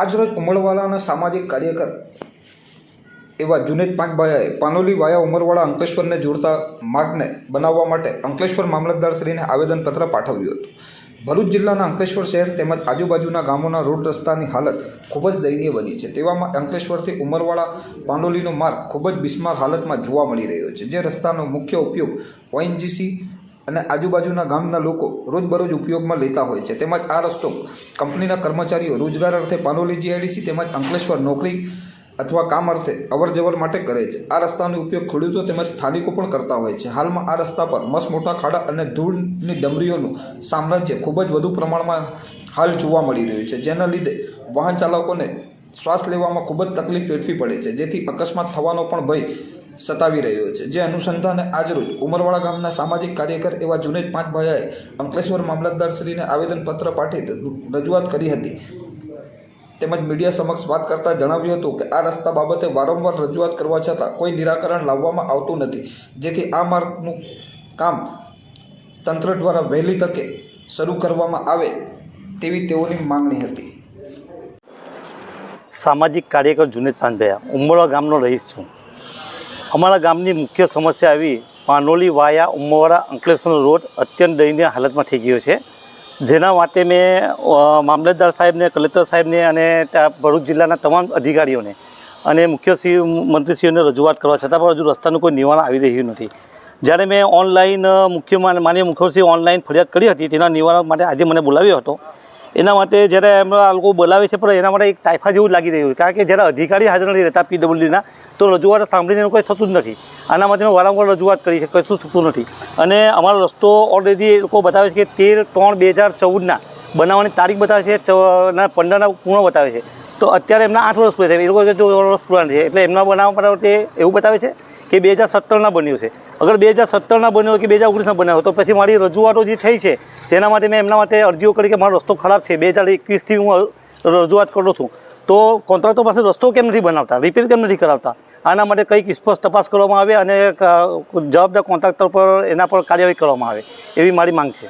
આજરોજ ઉમરવાલાના સામાજિક કાર્યકર એવા જુનેદ પાંચભાઈએ પાનોલી વાયા ઉમરવાડા અંકલેશ્વરને જોડતા માર્ગને બનાવવા માટે અંકલેશ્વર મામલતદારશ્રીને આવેદનપત્ર પાઠવ્યું હતું. ભરૂચ જિલ્લાના અંકલેશ્વર શહેર તેમજ આજુબાજુના ગામોના રોડ રસ્તાની હાલત ખૂબ જ દયનીય બની છે. તેવામાં અંકલેશ્વરથી ઉમરવાડા પાંડોલીનો માર્ગ ખૂબ જ બિસ્માર હાલતમાં જોવા મળી રહ્યો છે, જે રસ્તાનો મુખ્ય ઉપયોગ ઓએનજીસી અને આજુબાજુના ગામના લોકો રોજબરોજ ઉપયોગમાં લેતા હોય છે. તેમજ આ રસ્તો કંપનીના કર્મચારીઓ રોજગાર અર્થે પાનોલી જીઆઈડીસી તેમજ અંકલેશ્વર નોકરી અથવા કામ અર્થે અવર જવર માટે કરે છે. આ રસ્તાનો ઉપયોગ ખેડૂતો તેમજ સ્થાનિકો પણ કરતા હોય છે. હાલમાં આ રસ્તા પર મસ મોટા ખાડા અને ધૂળની ડમરીઓનું સામ્રાજ્ય ખૂબ જ વધુ પ્રમાણમાં હાલ જોવા મળી રહ્યું છે. જેના લીધે વાહન ચાલકોને શ્વાસ લેવામાં ખૂબ જ તકલીફ વેઠવી પડે છે. જેથી અકસ્માત થવાનો પણ ભય સતાવી રહ્યો છે. જે અનુસંધાને આજરોજ ઉમરવાડા ગામના સામાજિક કાર્યકર એવા જુનેદ પાંચભાઈએ અંકલેશ્વર મામલતદારશ્રીને આવેદનપત્ર પાઠવી રજૂઆત કરી હતી. તેમજ મીડિયા સમક્ષ વાત કરતાં જણાવ્યું હતું કે, આ રસ્તા બાબતે વારંવાર રજૂઆત કરવા છતાં કોઈ નિરાકરણ લાવવામાં આવતું નથી. જેથી આ માર્ગનું કામ તંત્ર દ્વારા વહેલી તકે શરૂ કરવામાં આવે તેવી તેઓની માંગણી હતી. સામાજિક કાર્યકર જુનેદ પાનભયા ઉમરવા ગામનો રહીશ છું. અમારા ગામની મુખ્ય સમસ્યા આવી પાનોલી વાયા ઉમરવાડા અંકલેશ્વર રોડ અત્યંત દયનીય હાલતમાં થઈ ગયો છે. જેના માટે મેં મામલતદાર સાહેબને, કલેક્ટર સાહેબને અને ત્યાં ભરૂચ જિલ્લાના તમામ અધિકારીઓને અને મુખ્ય શ્રી મંત્રીશ્રીઓને રજૂઆત કરવા, છતાં પણ હજુ રસ્તાનું કોઈ નિવારણ આવી રહ્યું નથી. જ્યારે મેં ઓનલાઈન મુખ્ય માન- માનનીય મુખ્યમંત્રી ઓનલાઈન ફરિયાદ કરી હતી, તેના નિવારણ માટે આજે મને બોલાવ્યો હતો. એના માટે જ્યારે એમના આ લોકો બોલાવે છે, પણ એના માટે એક ટાઈફા જેવું લાગી રહ્યું છે. કારણ કે જ્યારે અધિકારી હાજર નથી રહેતા પીડબ્લ્યુડીના, તો રજૂઆત સાંભળીને કોઈ થતું જ નથી. આના માટે મેં વારંવાર રજૂઆત કરી છે, કશું થતું નથી. અને અમારો રસ્તો ઓલરેડી એ લોકો બતાવે છે કે તેર ત્રણ બે હજાર ચૌદના બનાવવાની તારીખ બતાવે છે પંદરના પૂર્ણ બતાવે છે. તો અત્યારે એમના આઠ વર્ષ પૂરા થયા એ લોકો વર્ષ પૂરા છે, એટલે એમના બનાવવા માટે એવું બતાવે છે કે બે હજાર સત્તરના બન્યું છે. અગર બે હજાર સત્તરના બન્યો કે બે હજાર ઓગણીસના બન્યો તો પછી મારી રજૂઆતો જે થઈ છે, તેના માટે મેં એમના માટે અરજીઓ કરી કે મારો રસ્તો ખરાબ છે. બે હજાર એકવીસથી હું રજૂઆત કરું છું. તો કોન્ટ્રાક્ટર પાસે રસ્તો કેમ નથી બનાવતા? રિપેર કેમ નથી કરાવતા? આના માટે કંઈક સ્પષ્ટ તપાસ કરવામાં આવે અને જવાબદાર કોન્ટ્રાક્ટર પર એના પર કાર્યવાહી કરવામાં આવે, એવી મારી માંગ છે.